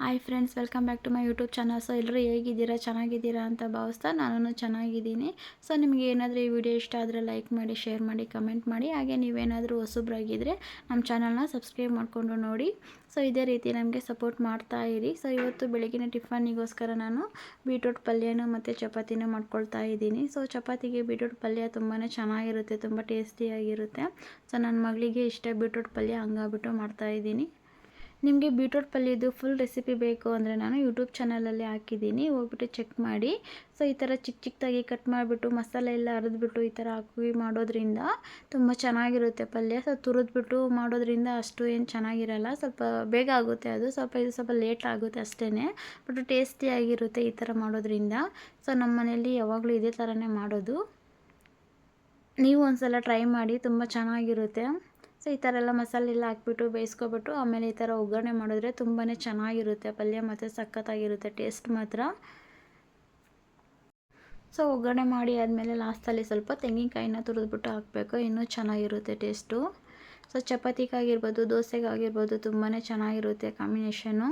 Hi friends welcome back to my YouTube channel so ಎಲ್ಲರೂ ಹೇಗಿದ್ದೀರಾ? ಚೆನ್ನಾಗಿದ್ದೀರಾ ಅಂತ ಭಾವಿಸ್ತಾ ನಾನು ಚೆನ್ನಾಗಿದ್ದೀನಿ. ಸೊ ನಿಮಗೆ ಏನಾದರೂ ಈ ವಿಡಿಯೋ ಇಷ್ಟ ಆದರೆ ಲೈಕ್ ಮಾಡಿ ಶೇರ್ ಮಾಡಿ ಕಮೆಂಟ್ ಮಾಡಿ. ಹಾಗೆ ನೀವೇನಾದರೂ ಹೊಸಬ್ರಾಗಿದ್ದರೆ ನಮ್ಮ ಚಾನಲ್ನ ಸಬ್ಸ್ಕ್ರೈಬ್ ಮಾಡಿಕೊಂಡು ನೋಡಿ. ಸೊ ಇದೇ ರೀತಿ ನಮಗೆ ಸಪೋರ್ಟ್ ಮಾಡ್ತಾ ಇರಿ. ಸೊ ಇವತ್ತು ಬೆಳಗಿನ ಟಿಫನ್ನಿಗೋಸ್ಕರ ನಾನು ಬೀಟ್ರೂಟ್ ಪಲ್ಯನೂ ಮತ್ತು ಚಪಾತಿನೂ ಮಾಡ್ಕೊಳ್ತಾ ಇದ್ದೀನಿ. ಸೊ ಚಪಾತಿಗೆ ಬೀಟ್ರೂಟ್ ಪಲ್ಯ ತುಂಬಾ ಚೆನ್ನಾಗಿರುತ್ತೆ, ತುಂಬ ಟೇಸ್ಟಿಯಾಗಿರುತ್ತೆ ಸೊ ನನ್ನ ಮಗಳಿಗೆ ಇಷ್ಟ ಬೀಟ್ರೂಟ್ ಪಲ್ಯ, ಹಂಗಾಗ್ಬಿಟ್ಟು ಮಾಡ್ತಾಯಿದ್ದೀನಿ ನಿಮಗೆ ಬೀಟ್ರೂಟ್ ಪಲ್ಯದ್ದು ಫುಲ್ ರೆಸಿಪಿ ಬೇಕು ಅಂದರೆ ನಾನು ಯೂಟ್ಯೂಬ್ ಚಾನಲಲ್ಲಿ ಹಾಕಿದ್ದೀನಿ. ಹೋಗ್ಬಿಟ್ಟು ಚೆಕ್ ಮಾಡಿ. ಸೊ ಈ ಥರ ಚಿಕ್ಕ ಚಿಕ್ಕದಾಗಿ ಕಟ್ ಮಾಡಿಬಿಟ್ಟು, ಮಸಾಲೆ ಎಲ್ಲ ಅರೆದ್ಬಿಟ್ಟು ಈ ಥರ ಹಾಕಿ ಮಾಡೋದ್ರಿಂದ ತುಂಬ ಚೆನ್ನಾಗಿರುತ್ತೆ ಪಲ್ಯ. ಸೊ ತುರಿದ್ಬಿಟ್ಟು ಮಾಡೋದ್ರಿಂದ ಅಷ್ಟು ಏನು ಚೆನ್ನಾಗಿರಲ್ಲ. ಸ್ವಲ್ಪ ಬೇಗ ಆಗುತ್ತೆ ಅದು. ಸ್ವಲ್ಪ ಇದು ಸ್ವಲ್ಪ ಲೇಟ್ ಆಗುತ್ತೆ ಅಷ್ಟೇ ಬಟ್ ಟೇಸ್ಟಿಯಾಗಿರುತ್ತೆ ಈ ಥರ ಮಾಡೋದ್ರಿಂದ. ಸೊ ನಮ್ಮ ಮನೆಯಲ್ಲಿ ಯಾವಾಗಲೂ ಇದೇ ಥರನೇ ಮಾಡೋದು. ನೀವು ಒಂದು ಸಲ ಟ್ರೈ ಮಾಡಿ, ತುಂಬ ಚೆನ್ನಾಗಿರುತ್ತೆ. ಸೊ ಈ ಥರ ಎಲ್ಲ ಮಸಾಲೆ ಎಲ್ಲ ಹಾಕ್ಬಿಟ್ಟು ಬೇಯಿಸ್ಕೊಬಿಟ್ಟು ಆಮೇಲೆ ಈ ಥರ ಒಗ್ಗರಣೆ ಮಾಡಿದ್ರೆ ತುಂಬಾ ಚೆನ್ನಾಗಿರುತ್ತೆ ಪಲ್ಯ ಮತ್ತು ಸಖತ್ತಾಗಿರುತ್ತೆ ಟೇಸ್ಟ್ ಮಾತ್ರ. ಸೊ, ಒಗ್ಗರಣೆ ಮಾಡಿ ಆದಮೇಲೆ ಲಾಸ್ಟಲ್ಲಿ ಸ್ವಲ್ಪ ತೆಂಗಿನಕಾಯಿನ ತುರಿದ್ಬಿಟ್ಟು ಹಾಕಬೇಕು. ಇನ್ನೂ ಚೆನ್ನಾಗಿರುತ್ತೆ ಟೇಸ್ಟು. ಸೊ, ಚಪಾತಿಗಾಗಿರ್ಬೋದು, ದೋಸೆಗಾಗಿರ್ಬೋದು ತುಂಬಾ ಚೆನ್ನಾಗಿರುತ್ತೆ ಕಾಂಬಿನೇಷನು.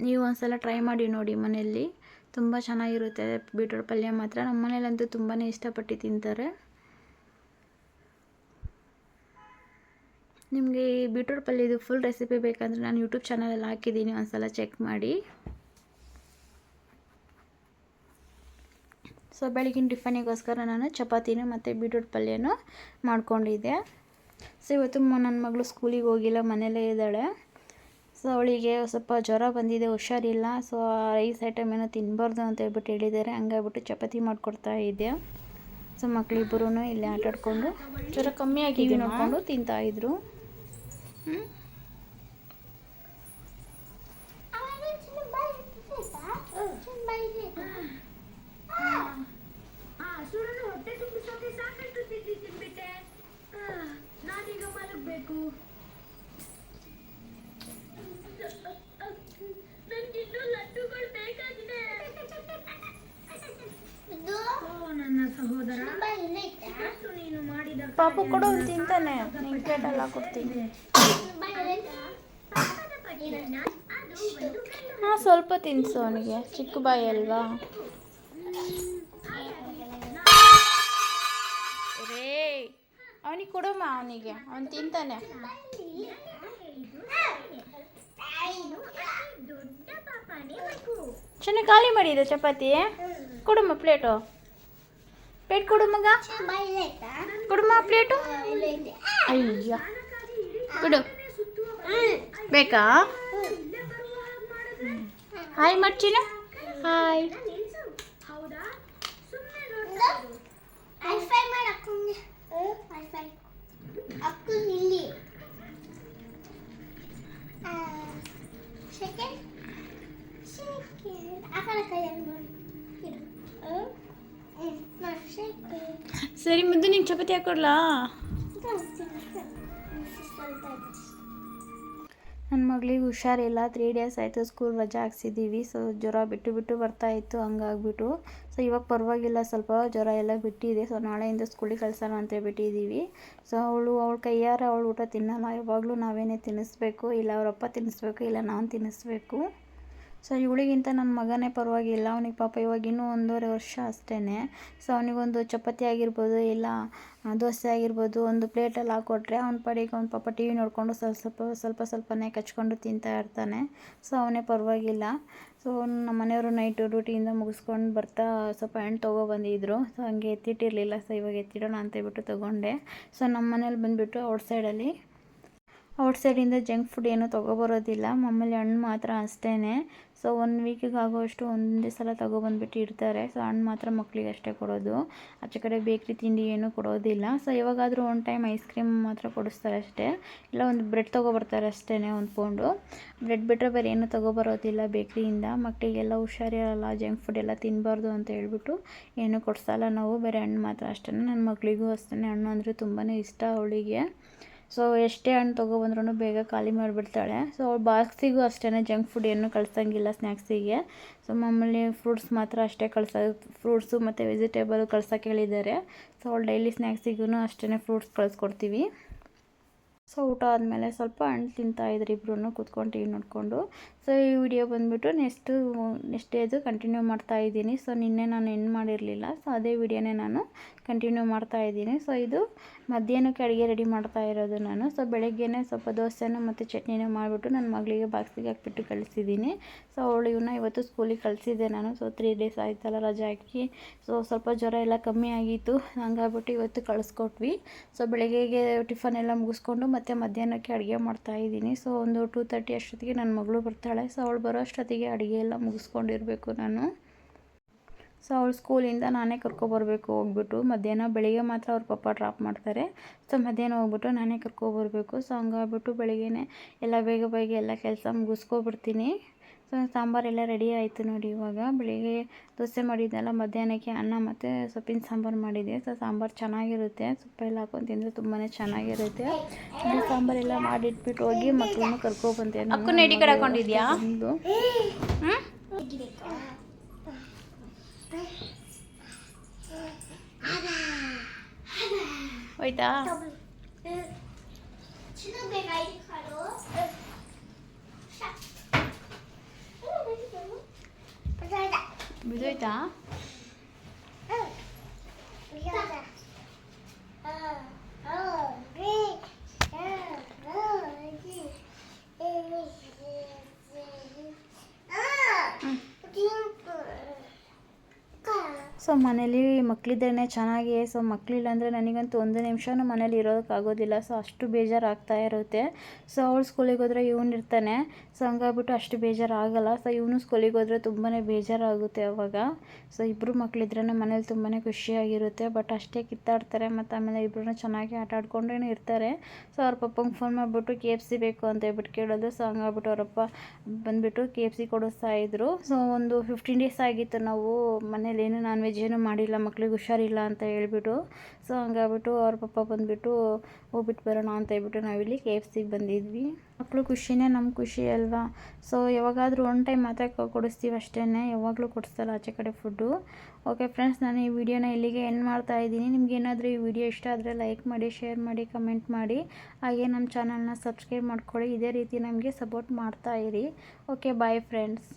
ನೀವು ಒಂದ್ಸಲ ಟ್ರೈ ಮಾಡಿ ನೋಡಿ ಮನೆಯಲ್ಲಿ. ತುಂಬ ಚೆನ್ನಾಗಿರುತ್ತೆ ಬೀಟ್ರೋಟ್ ಪಲ್ಯ ಮಾತ್ರ. ನಮ್ಮ ಮನೇಲಂತೂ ತುಂಬಾ ಇಷ್ಟಪಟ್ಟು ತಿಂತಾರೆ. ನಿಮಗೆ ಈ ಬೀಟ್ರೂಟ್ ಪಲ್ಯದು ಫುಲ್ ರೆಸಿಪಿ ಬೇಕಂದರೆ ನಾನು ಯೂಟ್ಯೂಬ್ ಚಾನಲಲ್ಲಿ ಹಾಕಿದ್ದೀನಿ ಒಂದ್ಸಲ ಚೆಕ್ ಮಾಡಿ. ಸೊ ಬೆಳಗಿನ ಟಿಫನಿಗೋಸ್ಕರ ನಾನು ಚಪಾತಿನೂ ಮತ್ತು ಬೀಟ್ರೂಟ್ ಪಲ್ಯನೂ ಮಾಡ್ಕೊಂಡಿದ್ದೆ. ಸೊ ಇವತ್ತು ನನ್ನ ಮಗಳು ಸ್ಕೂಲಿಗೆ ಹೋಗಿಲ್ಲ ಮನೇಲೇ ಇದ್ದಾಳೆ. ಸೊ ಅವಳಿಗೆ ಸ್ವಲ್ಪ ಜ್ವರ ಬಂದಿದೆ ಹುಷಾರಿಲ್ಲ. ಸೊ ರೈಸ್ ಐಟಮ್ ಏನೋ ತಿನ್ನಬಾರ್ದು ಅಂತ ಹೇಳ್ಬಿಟ್ಟು ಹೇಳಿದ್ದಾರೆ. ಹಂಗಾಗ್ಬಿಟ್ಟು ಚಪಾತಿ ಮಾಡಿಕೊಡ್ತಾ ಇದ್ದೆ. ಸೊ ಮಕ್ಕಳಿಬ್ಬರೂ ಇಲ್ಲೇ ಆಟಾಡಿಕೊಂಡು ಜ್ವರ ಕಮ್ಮಿ ಆಗಿದೆ ನೋಡಿಕೊಂಡು ತಿಂತಾಯಿದ್ರು ಹ್ಞೂ ಹೊಟ್ಟೆ ತುಂಬಿಸೋಕೆ ಸಾಕಷ್ಟು ತಿಂಡಿ ತಿನ್ಬಿಟ್ಟೆ ನಾನೀಗ ಮಲಗಬೇಕು ಪಾಪು ಕೊಡು ಅವ್ನು ತಿಂತಾನೆ. ನಿಂಗೆ ಪ್ಲೇಟೆಲ್ಲ ಕೊಡ್ತೀನಿ. ಹಾಂ ಸ್ವಲ್ಪ ತಿನ್ಸು ಅವನಿಗೆ. ಚಿಕ್ಕ ಬಾಯಿ ಅಲ್ವಾ? ರೇ. ಅವನಿಗೆ ಕೊಡಮ್ಮ ಅವನಿಗೆ. ಅವನು ತಿಂತಾನೆ. ಚೆನ್ನಾಗಿ ಖಾಲಿ ಮಾಡಿದೆ ಚಪಾತಿ. ಕೊಡಮ್ಮ ಪ್ಲೇಟು. ಪ್ಲೇಟ್ ಕೊಡು ಮಗ. ಕೊಡುಮ ಪ್ಲೇಟು ಅಯ್ಯ ಕೊಡು. ಬೇಕಾ? ಹಾಯ್ ಮರ್ಚಿನ. ಹಾಯ್ ಸೆಕೆಂಡ್ ಸೆಕೆಂಡ್ ಆ ಕಡೆ ಕೈಯಲ್ಲಿ ಸರಿ, ಮುದ್ದು ನೀನು ಚಪಾತಿ ಹಾಕೊಡ್ಲಾ? ನನ್ನ ಮಗಳಿಗೆ ಹುಷಾರಿಲ್ಲ ತ್ರೀ ಡೇಸ್ ಆಯಿತು ಸ್ಕೂಲ್ ರಜೆ ಹಾಕ್ಸಿದ್ದೀವಿ ಸೊ ಜ್ವರ ಬಿಟ್ಟು ಬಿಟ್ಟು ಬರ್ತಾ ಇತ್ತು, ಹಂಗಾಗ್ಬಿಟ್ಟು. ಸೊ ಇವಾಗ ಪರವಾಗಿಲ್ಲ, ಸ್ವಲ್ಪ ಜ್ವರ ಎಲ್ಲ ಬಿಟ್ಟಿದೆ ಸೊ ನಾಳೆಯಿಂದ ಸ್ಕೂಲಿಗೆ ಕಳ್ಸೋಣ ಅಂತ ಬಿಟ್ಟಿದ್ದೀವಿ ಸೊ ಅವಳು, ಅವಳ ಕೈಯಾರ ಅವಳು ಊಟ ತಿನ್ನಲ್ಲ, ಯಾವಾಗಲೂ ನಾವೇನೇ ತಿನ್ನಿಸ್ಬೇಕು, ಇಲ್ಲ ಅವರಪ್ಪ ತಿನ್ನಿಸ್ಬೇಕು, ಇಲ್ಲ ನಾನು ತಿನ್ನಿಸ್ಬೇಕು. ಸೊ ಇವಳಿಗಿಂತ ನನ್ನ ಮಗನೇ ಪರವಾಗಿಲ್ಲ. ಅವನಿಗೆ ಪಾಪ ಇವಾಗ ಇನ್ನೂ ಒಂದೂವರೆ ವರ್ಷ ಅಷ್ಟೇ ಸೊ ಅವನಿಗೊಂದು ಚಪಾತಿ ಆಗಿರ್ಬೋದು, ಇಲ್ಲ ದೋಸೆ ಆಗಿರ್ಬೋದು, ಒಂದು ಪ್ಲೇಟಲ್ಲಿ ಹಾಕ್ಕೊಟ್ರೆ ಅವ್ನ ಪಾಡಿಗೆ ಅವ್ನ ಪಾಪ ಟಿ ವಿ ನೋಡಿಕೊಂಡು ಸ್ವಲ್ಪ ಸ್ವಲ್ಪ ಸ್ವಲ್ಪ ಸ್ವಲ್ಪನೇ ಕಚ್ಕೊಂಡು ತಿಂತಾ ಇರ್ತಾನೆ. ಸೊ ಅವನೇ ಪರವಾಗಿಲ್ಲ. ಸೊ ನಮ್ಮ ಮನೆಯವರು ನೈಟು ಡ್ಯೂಟಿಯಿಂದ ಮುಗಿಸ್ಕೊಂಡು ಬರ್ತಾ ಸ್ವಲ್ಪ ಹಣ್ಣು ತೊಗೊಬಂದಿದ್ರು ಸೊ ಹಂಗೆ ಎತ್ತಿಟ್ಟಿರಲಿಲ್ಲ. ಸೊ ಇವಾಗ ಎತ್ತಿಡೋಣ ಅಂತ ಹೇಳ್ಬಿಟ್ಟು ತೊಗೊಂಡೆ. ಸೊ ನಮ್ಮ ಮನೇಲಿ ಬಂದುಬಿಟ್ಟು ಔಟ್ ಸೈಡಲ್ಲಿ ಔಟ್ಸೈಡಿಂದ ಜಂಕ್ ಫುಡ್ ಏನೂ ತೊಗೊಬರೋದಿಲ್ಲ. ಮಾಮೂಲಿ ಹಣ್ಣು ಮಾತ್ರ ಅಷ್ಟೇ ಸೊ ಒನ್ ವೀಕಿಗೆ ಆಗೋಷ್ಟು ಒಂದೇ ಸಲ ತೊಗೊಬಂದ್ಬಿಟ್ಟು ಇಡ್ತಾರೆ. ಸೊ, ಹಣ್ಣು ಮಾತ್ರ ಮಕ್ಕಳಿಗೆ ಅಷ್ಟೇ ಕೊಡೋದು. ಆಚೆ ಕಡೆ ಬೇಕ್ರಿ ತಿಂಡಿ ಏನೂ ಕೊಡೋದಿಲ್ಲ. ಸೊ, ಯಾವಾಗಾದರೂ ಒನ್ ಟೈಮ್ ಐಸ್ ಕ್ರೀಮ್ ಮಾತ್ರ ಕೊಡಿಸ್ತಾರೆ ಅಷ್ಟೇ. ಇಲ್ಲ, ಒಂದು ಬ್ರೆಡ್ ತೊಗೊಬರ್ತಾರೆ ಅಷ್ಟೇ ಒಂದು ಪೌಂಡು. ಬ್ರೆಡ್ ಬಿಟ್ಟರೆ ಬೇರೆ ಏನೂ ತೊಗೊಬರೋದಿಲ್ಲ ಬೇಕ್ರಿಯಿಂದ. ಮಕ್ಕಳಿಗೆಲ್ಲ ಹುಷಾರಿರಲ್ಲ, ಜಂಕ್ ಫುಡ್ ಎಲ್ಲ ತಿನ್ನಬಾರ್ದು ಅಂತ ಹೇಳ್ಬಿಟ್ಟು ಏನೂ ಕೊಡಿಸಲ್ಲ ನಾವು. ಬೇರೆ ಹಣ್ಣು ಮಾತ್ರ ಅಷ್ಟೇ ನನ್ನ ಮಗಳಿಗೂ ಅಷ್ಟೇ ಹಣ್ಣು ಅಂದರೆ ತುಂಬಾ ಇಷ್ಟ ಅವಳಿಗೆ. ಸೊ ಎಷ್ಟೇ ಹಣ್ಣು ತೊಗೊಬಂದ್ರೂ ಬೇಗ ಖಾಲಿ ಮಾಡಿಬಿಡ್ತಾಳೆ. ಸೊ ಅವ್ಳು ಬಾಕ್ಸಿಗೂ ಅಷ್ಟೇ ಜಂಕ್ ಫುಡ್ ಏನೂ ಕಳ್ಸೋಂಗಿಲ್ಲ ಸ್ನ್ಯಾಕ್ಸಿಗೆ. ಸೊ ಮಾಮೂಲಿ ಫ್ರೂಟ್ಸ್ ಮಾತ್ರ ಅಷ್ಟೇ ಕಳ್ಸೋದು ಫ್ರೂಟ್ಸು ಮತ್ತು ವೆಜಿಟೇಬಲ್ ಕಳ್ಸೋಕೆ ಹೇಳಿದ್ದಾರೆ. ಸೊ ಅವಳು ಡೈಲಿ ಸ್ನ್ಯಾಕ್ಸಿಗೂ ಅಷ್ಟೇ ಫ್ರೂಟ್ಸ್ ಕಳಿಸ್ಕೊಡ್ತೀವಿ. ಸೊ ಊಟ ಆದಮೇಲೆ ಸ್ವಲ್ಪ ಹಣ್ಣು ತಿಂತಾಯಿದ್ರು ಇಬ್ಬರೂ ಕೂತ್ಕೊಂಡು ಟಿವಿ ನೋಡಿಕೊಂಡು. ಸೊ ಈ ವಿಡಿಯೋ ಬಂದುಬಿಟ್ಟು ನೆಕ್ಸ್ಟು, ನೆಕ್ಸ್ಟ್ ಡೇದು ಕಂಟಿನ್ಯೂ ಮಾಡ್ತಾ ಇದ್ದೀನಿ. ಸೊ ನಿನ್ನೆ ನಾನು ಎಂಡ್ ಮಾಡಿರಲಿಲ್ಲ. ಸೊ ಅದೇ ವಿಡಿಯೋನೇ ನಾನು ಕಂಟಿನ್ಯೂ ಮಾಡ್ತಾ ಇದ್ದೀನಿ. ಸೊ ಇದು ಮಧ್ಯಾಹ್ನಕ್ಕೆ ಅಡುಗೆ ರೆಡಿ ಮಾಡ್ತಾ ಇರೋದು ನಾನು. ಸೊ ಬೆಳಗ್ಗೆನೇ ಸ್ವಲ್ಪ ದೋಸೆನ ಮತ್ತು ಚಟ್ನಿನ ಮಾಡಿಬಿಟ್ಟು ನನ್ನ ಮಗಳಿಗೆ ಬಾಕ್ಸಿಗೆ ಹಾಕ್ಬಿಟ್ಟು ಕಳಿಸಿದ್ದೀನಿ. ಸೊ ಅವಳು ಇವನ್ನ ಇವತ್ತು ಸ್ಕೂಲಿಗೆ ಕಳಿಸಿದ್ದೆ ನಾನು. ಸೊ ತ್ರೀ ಡೇಸ್ ಆಯ್ತಲ್ಲ ರಜೆ ಹಾಕಿ. ಸೊ ಸ್ವಲ್ಪ ಜ್ವರ ಎಲ್ಲ ಕಮ್ಮಿ ಆಗಿತ್ತು. ಹಂಗಾಗ್ಬಿಟ್ಟು ಇವತ್ತು ಕಳಿಸ್ಕೊಟ್ವಿ. ಸೊ ಬೆಳಗ್ಗೆಗೆ ಟಿಫನ್ ಎಲ್ಲ ಮುಗಿಸ್ಕೊಂಡು ಮತ್ತೆ ಮಧ್ಯಾಹ್ನಕ್ಕೆ ಅಡುಗೆ ಮಾಡ್ತಾ ಇದ್ದೀನಿ. ಸೊ ಒಂದು ಟೂ ತರ್ಟಿ ಅಷ್ಟೊತ್ತಿಗೆ ನನ್ನ ಮಗಳು ಬರ್ತಾಳೆ. ಸೊ ಅವಳು ಬರೋ ಅಷ್ಟೊತ್ತಿಗೆ ಅಡುಗೆ ಎಲ್ಲ ಮುಗಿಸ್ಕೊಂಡಿರಬೇಕು ನಾನು. ಸೊ ಅವಳು ಸ್ಕೂಲಿಂದ ನಾನೇ ಕರ್ಕೊಬರ್ಬೇಕು ಹೋಗ್ಬಿಟ್ಟು ಮಧ್ಯಾಹ್ನ ಬೆಳಿಗ್ಗೆ ಮಾತ್ರ ಅವ್ರ ಪಪ್ಪ ಡ್ರಾಪ್ ಮಾಡ್ತಾರೆ. ಸೊ ಮಧ್ಯಾಹ್ನ ಹೋಗ್ಬಿಟ್ಟು ನಾನೇ ಕರ್ಕೊಬರ್ಬೇಕು. ಸೊ ಹಂಗಾಗ್ಬಿಟ್ಟು ಬೆಳಿಗ್ಗೆನೇ ಎಲ್ಲ ಬೇಗ ಬೇಗ ಎಲ್ಲ ಕೆಲಸ ಮುಗಿಸ್ಕೊಬಿಡ್ತೀನಿ. ಸೊ ಸಾಂಬಾರೆಲ್ಲ ರೆಡಿ ಆಯಿತು ನೋಡಿ ಇವಾಗ. ಬೆಳಿಗ್ಗೆ ದೋಸೆ ಮಾಡಿದ್ದೆಲ್ಲ ಮಧ್ಯಾಹ್ನಕ್ಕೆ ಅನ್ನ ಮತ್ತು ಸೊಪ್ಪಿನ ಸಾಂಬಾರು ಮಾಡಿದ್ದೆ. ಸೊ ಸಾಂಬಾರು ಚೆನ್ನಾಗಿರುತ್ತೆ. ಸೊಪ್ಪೆಲ್ಲ ಹಾಕೊಂಡು ತಿಂದರೆ ತುಂಬಾ ಚೆನ್ನಾಗಿರುತ್ತೆ. ಸಾಂಬಾರೆಲ್ಲ ಮಾಡಿಟ್ಬಿಟ್ಟು ಹೋಗಿ ಮಕ್ಕಳನ್ನು ಕರ್ಕೊಬಂದೆ. 어이다. 친구가 이 가로. 무서이다. 무서이다. 무서이다. ಸೊ ಮನೇಲಿ ಮಕ್ಕಳಿದ್ರೇ ಚೆನ್ನಾಗಿ, ಸೊ ಮಕ್ಕಳಿಲ್ಲ ಅಂದರೆ ನನಗಂತೂ ಒಂದು ನಿಮಿಷನೂ ಮನೇಲಿ ಇರೋದಕ್ಕಾಗೋದಿಲ್ಲ. ಸೊ ಅಷ್ಟು ಬೇಜಾರಾಗ್ತಾ ಇರುತ್ತೆ. ಸೊ ಅವಳು ಸ್ಕೂಲಿಗೆ ಹೋದರೆ ಇವನು ಇರ್ತಾನೆ. ಸೊ ಹಂಗಾಗ್ಬಿಟ್ಟು ಅಷ್ಟು ಬೇಜಾರಾಗಲ್ಲ. ಸೊ ಇವನು ಸ್ಕೂಲಿಗೆ ಹೋದರೆ ತುಂಬಾ ಬೇಜಾರಾಗುತ್ತೆ ಅವಾಗ. ಸೊ ಇಬ್ಬರು ಮಕ್ಕಳಿದ್ರೇ ಮನೇಲಿ ತುಂಬಾ ಖುಷಿಯಾಗಿರುತ್ತೆ. ಬಟ್ ಅಷ್ಟೇ ಕಿತ್ತಾಡ್ತಾರೆ. ಮತ್ತು ಆಮೇಲೆ ಇಬ್ಬರೂ ಚೆನ್ನಾಗಿ ಆಟ ಆಡ್ಕೊಂಡೇ ಇರ್ತಾರೆ. ಸೊ ಅವ್ರ ಪಪ್ಪಂಗೆ ಫೋನ್ ಮಾಡಿಬಿಟ್ಟು ಕೆ ಎಫ್ ಸಿ ಬೇಕು ಅಂತ ಹೇಳ್ಬಿಟ್ಟು ಕೇಳೋದು. ಸೊ ಹಂಗಾಗ್ಬಿಟ್ಟು ಅವರಪ್ಪ ಬಂದುಬಿಟ್ಟು ಕೆ ಎಫ್ ಸಿ ಕೊಡಿಸ್ತಾ ಇದ್ರು. ಸೊ ಒಂದು ಫಿಫ್ಟೀನ್ ಡೇಸ್ ಆಗಿತ್ತು ನಾವು ಮನೇಲಿ. ಏನು ನಾನ್ ವೆಜ್ ಏನೂ ಮಾಡಿಲ್ಲ, ಮಕ್ಳಿಗೆ ಹುಷಾರಿಲ್ಲ ಅಂತ ಹೇಳ್ಬಿಟ್ಟು ಸೊ ಹಂಗಾಗ್ಬಿಟ್ಟು ಅವ್ರ ಪಪ್ಪ ಬಂದುಬಿಟ್ಟು ಹೋಗ್ಬಿಟ್ಟು ಬರೋಣ ಅಂತ ಹೇಳ್ಬಿಟ್ಟು ನಾವಿಲ್ಲಿ ಕೆ ಎಫ್ ಸಿಗೆ ಬಂದಿದ್ವಿ. ಮಕ್ಕಳು ಖುಷಿನೇ ನಮ್ಮ ಖುಷಿ ಅಲ್ವಾ? ಸೊ ಯಾವಾಗಾದರೂ ಒನ್ ಟೈಮ್ ಮಾತ್ರ ಕೊಡಿಸ್ತೀವಿ ಅಷ್ಟೇ ಯಾವಾಗಲೂ ಕೊಡಿಸ್ತಲ್ಲ ಆಚೆ ಕಡೆ ಫುಡ್ಡು ಓಕೆ ಫ್ರೆಂಡ್ಸ್ ನಾನು ಈ ವಿಡಿಯೋನ ಇಲ್ಲಿಗೆ ಎಂಡ್ ಮಾಡ್ತಾ ಇದ್ದೀನಿ. ನಿಮ್ಗೆ ಏನಾದರೂ ಈ ವಿಡಿಯೋ ಇಷ್ಟ ಆದರೆ ಲೈಕ್ ಮಾಡಿ ಶೇರ್ ಮಾಡಿ ಕಮೆಂಟ್ ಮಾಡಿ. ಹಾಗೆ ನಮ್ಮ ಚಾನಲ್ನ ಸಬ್ಸ್ಕ್ರೈಬ್ ಮಾಡ್ಕೊಳ್ಳಿ. ಇದೇ ರೀತಿ ನಮಗೆ ಸಪೋರ್ಟ್ ಮಾಡ್ತಾ ಇರಿ. Okay bye friends